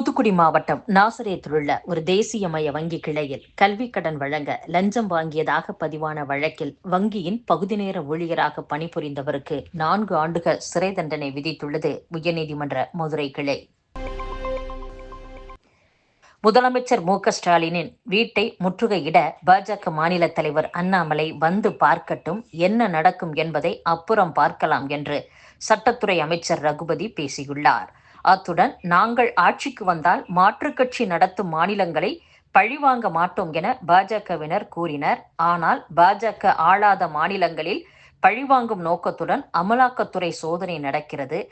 தூத்துக்குடி மாவட்டம் நாசரேத்திலுள்ள ஒரு தேசியமய வங்கி கிளையில் கல்வி கடன் வழங்க லஞ்சம் வாங்கியதாக பதிவான வழக்கில் வங்கியின் பகுதி நேர ஊழியராக பணிபுரிந்தவருக்கு நான்கு ஆண்டுகள் சிறை தண்டனை விதித்துள்ளது உயர்நீதிமன்ற மதுரை கிளை. முதலமைச்சர் மு ஸ்டாலினின் வீட்டை முற்றுகையிட பாஜக மாநில தலைவர் அண்ணாமலை வந்து பார்க்கட்டும் என்ன நடக்கும் என்பதை அப்புறம் பார்க்கலாம் என்று சட்டத்துறை அமைச்சர் ரகுபதி பேசியுள்ளார். அத்துடன் நாங்கள் ஆட்சிக்கு வந்தால் மாற்றுக் கட்சி நடத்தும் மாநிலங்களை பழிவாங்க மாட்டோம் என பாஜகவினர் கூறினர். ஆனால் பாஜக ஆளாத மாநிலங்களில் பழிவாங்கும் நோக்கத்துடன் அமலாக்கத்துறை சோதனை நடக்கிறது.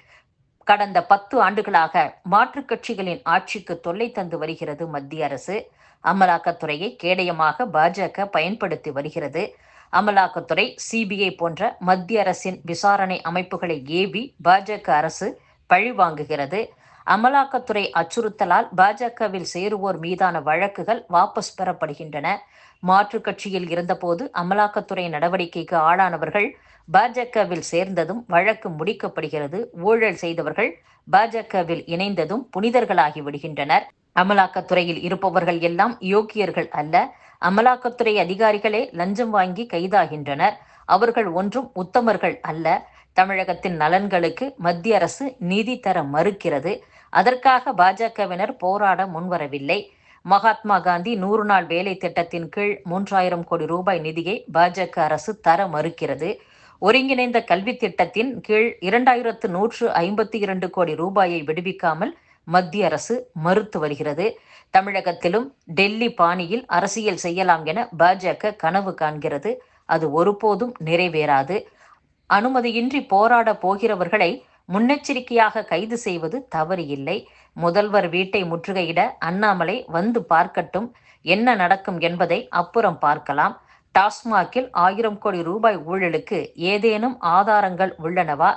கடந்த பத்து ஆண்டுகளாக மாற்றுக் கட்சிகளின் ஆட்சிக்கு தொல்லை தந்து வருகிறது மத்திய அரசு. அமலாக்கத்துறையை கேடயமாக பாஜக பயன்படுத்தி வருகிறது. அமலாக்கத்துறை சிபிஐ போன்ற மத்திய அரசின் விசாரணை அமைப்புகளை ஏவி பாஜக அரசு பழி வாங்குகிறது அமலாக்கத்துறை அச்சுறுத்தலால் பாஜகவில் சேருவோர் மீதான வழக்குகள் வாபஸ் பெறப்படுகின்றன. மாற்றுக் கட்சியில் இருந்தபோது அமலாக்கத்துறை நடவடிக்கைக்கு ஆளானவர்கள் பாஜகவில் சேர்ந்ததும் வழக்கு முடிக்கப்படுகிறது. ஊழல் செய்தவர்கள் பாஜகவில் இணைந்ததும் புனிதர்களாகி விடுகின்றனர். அமலாக்கத்துறையில் இருப்பவர்கள் எல்லாம் யோக்கியர்கள் அல்ல. அமலாக்கத்துறை அதிகாரிகளே லஞ்சம் வாங்கி கைதாகின்றனர். அவர்கள் ஒன்றும் உத்தமர்கள் அல்ல. தமிழகத்தின் நலன்களுக்கு மத்திய அரசு நிதி தர மறுக்கிறது. அதற்காக பாஜகவினர் போராட முன்வரவில்லை. மகாத்மா காந்தி நூறு நாள் வேலை திட்டத்தின் கீழ் மூன்றாயிரம் கோடி ரூபாய் நிதியை பாஜக அரசு தர மறுக்கிறது. ஒருங்கிணைந்த கல்வி திட்டத்தின் கீழ் இரண்டாயிரத்து நூற்று ஐம்பத்தி இரண்டு கோடி ரூபாயை விடுவிக்காமல் மத்திய அரசு மறுத்து வருகிறது. தமிழகத்திலும் டெல்லி பாணியில் அரசியல் செய்யலாம் என பாஜக கனவு காண்கிறது. அது ஒருபோதும் நிறைவேறாது. அனுமதியின்றி போராட போகிறவர்களை முன்னெச்சரிக்கையாக கைது செய்வது தவறு இல்லை முதல்வர் வீட்டை முற்றுகையிட அண்ணாமலை வந்து பார்க்கட்டும் என்ன நடக்கும் என்பதை அப்புறம் பார்க்கலாம். டாஸ்மாகில் ஆயிரம் கோடி ரூபாய் ஊழலுக்கு ஏதேனும் ஆதாரங்கள் உள்ளனவா?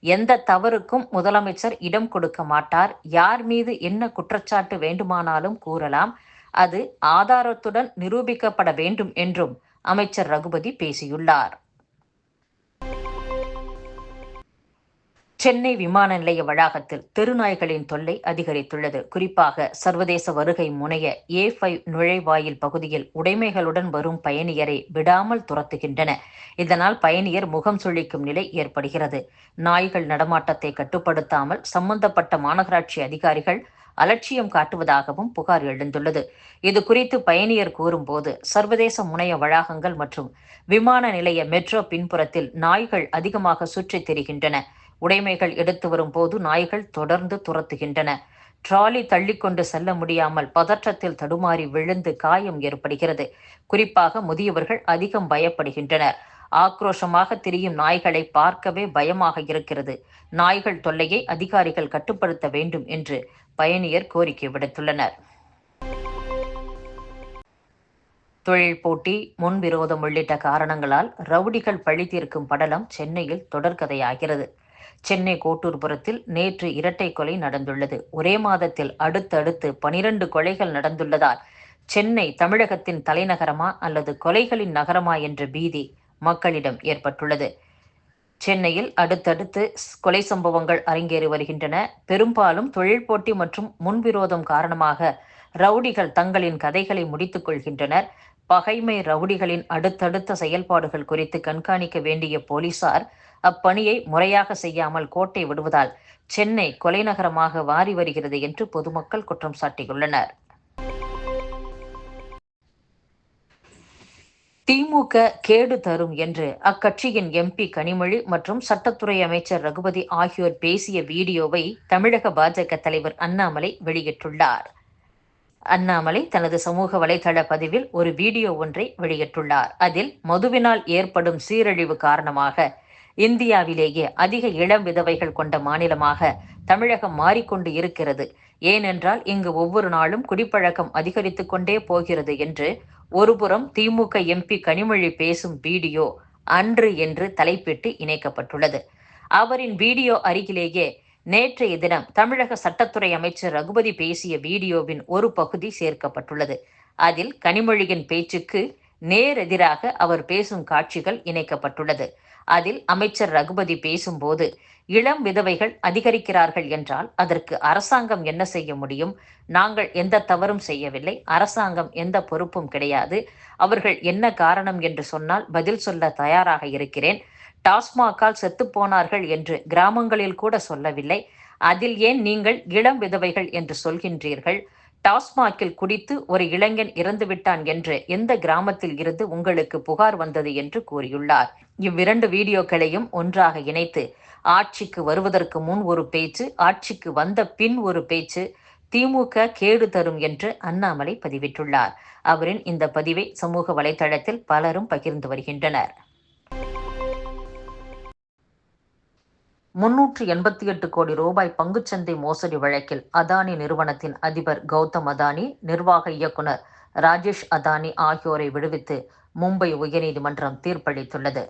எந்த தவறுக்கும் முதலமைச்சர் இடம் கொடுக்க மாட்டார். யார் மீது என்ன குற்றச்சாட்டு வேண்டுமானாலும் கூறலாம். அது ஆதாரத்துடன் நிரூபிக்கப்பட வேண்டும் என்றும் அமைச்சர் ரகுபதி பேசியுள்ளார். சென்னை விமான நிலைய வளாகத்தில் தெருநாய்களின் தொல்லை அதிகரித்துள்ளது. குறிப்பாக சர்வதேச வருகை முனைய ஏ ஃபைவ் நுழைவாயில் பகுதியில் உடைமைகளுடன் வரும் பயணியரை விடாமல் துரத்துகின்றன. இதனால் பயணியர் முகம் சுழிக்கும் நிலை ஏற்படுகிறது. நாய்கள் நடமாட்டத்தை கட்டுப்படுத்தாமல் சம்பந்தப்பட்ட மாநகராட்சி அதிகாரிகள் அலட்சியம் காட்டுவதாகவும் புகார் எழுந்துள்ளது. இது குறித்து பயணியர் கூறும்போது சர்வதேச முனைய வளாகங்கள் மற்றும் விமான நிலைய மெட்ரோ பின்புறத்தில் நாய்கள் அதிகமாக சுற்றித் திரிகின்றன. உடைமைகள் எடுத்து வரும்போது நாய்கள் தொடர்ந்து துரத்துகின்றன. ட்ராலி தள்ளிக்கொண்டு செல்ல முடியாமல் பதற்றத்தில் தடுமாறி விழுந்து காயம் ஏற்படுகிறது. குறிப்பாக முதியவர்கள் அதிகம் பயப்படுகின்றனர். ஆக்ரோஷமாக திரியும் நாய்களை பார்க்கவே பயமாக இருக்கிறது. நாய்கள் தொல்லையை அதிகாரிகள் கட்டுப்படுத்த வேண்டும் என்று பயணியர் கோரிக்கை விடுத்துள்ளனர். தொழில் போட்டி முன்விரோதம் உள்ளிட்ட காரணங்களால் ரவுடிகள் பழி தீர்க்கும் படலம் சென்னையில் தொடர்கதையாகிறது. சென்னை கோட்டூர்புரத்தில் நேற்று இரட்டை கொலை நடந்துள்ளது. ஒரே மாதத்தில் அடுத்தடுத்து பனிரண்டு கொலைகள் நடந்துள்ளதால் சென்னை தமிழகத்தின் தலைநகரமா அல்லது கொலைகளின் நகரமா என்ற பீதி மக்களிடம் ஏற்பட்டுள்ளது. சென்னையில் அடுத்தடுத்து கொலை சம்பவங்கள் அரங்கேறி வருகின்றன. பெரும்பாலும் தொழில் போட்டி மற்றும் முன்விரோதம் காரணமாக ரவுடிகள் தங்களின் கதைகளை முடித்துக் கொள்கின்றனர். பகைமை ரவுடிகளின் அடுத்தடுத்த செயல்பாடுகள் குறித்து கண்காணிக்க வேண்டிய போலீசார் அப்பணியை முறையாக செய்யாமல் கோட்டை விடுவதால் சென்னை கொலைநகரமாக வாரி வருகிறது என்று பொதுமக்கள் குற்றம் சாட்டியுள்ளனர். திமுக கேடு தரும் என்று அக்கட்சியின் எம்பி கனிமொழி மற்றும் சட்டத்துறை அமைச்சர் ரகுபதி ஆகியோர் பேசிய வீடியோவை தமிழக பாஜக தலைவர் அண்ணாமலை வெளியிட்டுள்ளார். அண்ணாமலை தனது சமூக வலைதள பதிவில் ஒரு வீடியோ ஒன்றை வெளியிட்டுள்ளார். அதில் மதுவினால் ஏற்படும் சீரழிவு காரணமாக இந்தியாவிலேயே அதிக இளம் விதவைகள் கொண்ட மாநிலமாக தமிழகம் மாறிக்கொண்டு இருக்கிறது. ஏனென்றால் இங்கு ஒவ்வொரு நாளும் குடிப்பழக்கம் அதிகரித்து கொண்டே போகிறது என்று ஒருபுறம் திமுக எம்பி கனிமொழி பேசும் வீடியோ அன்று என்று தலைப்பிட்டு இணைக்கப்பட்டுள்ளது. அவரின் வீடியோ அருகிலேயே நேற்றைய தினம் தமிழக சட்டத்துறை அமைச்சர் ரகுபதி பேசிய வீடியோவின் ஒரு பகுதி சேர்க்கப்பட்டுள்ளது. அதில் கனிமொழியின் பேச்சுக்கு நேரெதிராக அவர் பேசும் காட்சிகள் இணைக்கப்பட்டுள்ளது. அதில் அமைச்சர் ரகுபதி பேசும்போது இளம் விதவைகள் அதிகரிக்கிறார்கள் என்றால் அதற்கு அரசாங்கம் என்ன செய்ய முடியும்? நாங்கள் எந்த தவறும் செய்யவில்லை அரசாங்கம் எந்த பொறுப்பும் கிடையாது. அவர்கள் என்ன காரணம் என்று சொன்னால் பதில் சொல்ல தயாராக இருக்கிறேன். டாஸ்மாகால் செத்துப்போனார்கள் என்று கிராமங்களில் கூட சொல்லவில்லை. அதில் ஏன் நீங்கள் இளம் விதவைகள் என்று சொல்கின்றீர்கள்? டாஸ்மாகில் குடித்து ஒரு இளைஞன் இறந்துவிட்டான் என்று எந்த கிராமத்தில் இருந்து உங்களுக்கு புகார் வந்தது என்று கூறியுள்ளார். இவ்விரண்டு வீடியோக்களையும் ஒன்றாக இணைத்து ஆட்சிக்கு வருவதற்கு முன் ஒரு பேச்சு ஆட்சிக்கு வந்த பின் ஒரு பேச்சு திமுக கேடு தரும் என்று அண்ணாமலை பதிவிட்டுள்ளார். அவரின் இந்த பதிவை சமூக வலைதளத்தில் பலரும் பகிர்ந்து வருகின்றனர். முன்னூற்று எண்பத்தி எட்டு கோடி ரூபாய் பங்குச்சந்தை மோசடி வழக்கில் அதானி நிறுவனத்தின் அதிபர் கௌதம் அதானி நிர்வாக இயக்குனர் ராஜேஷ் அதானி ஆகியோரை விடுவித்து மும்பை உயர்நீதிமன்றம் தீர்ப்பளித்துள்ளது.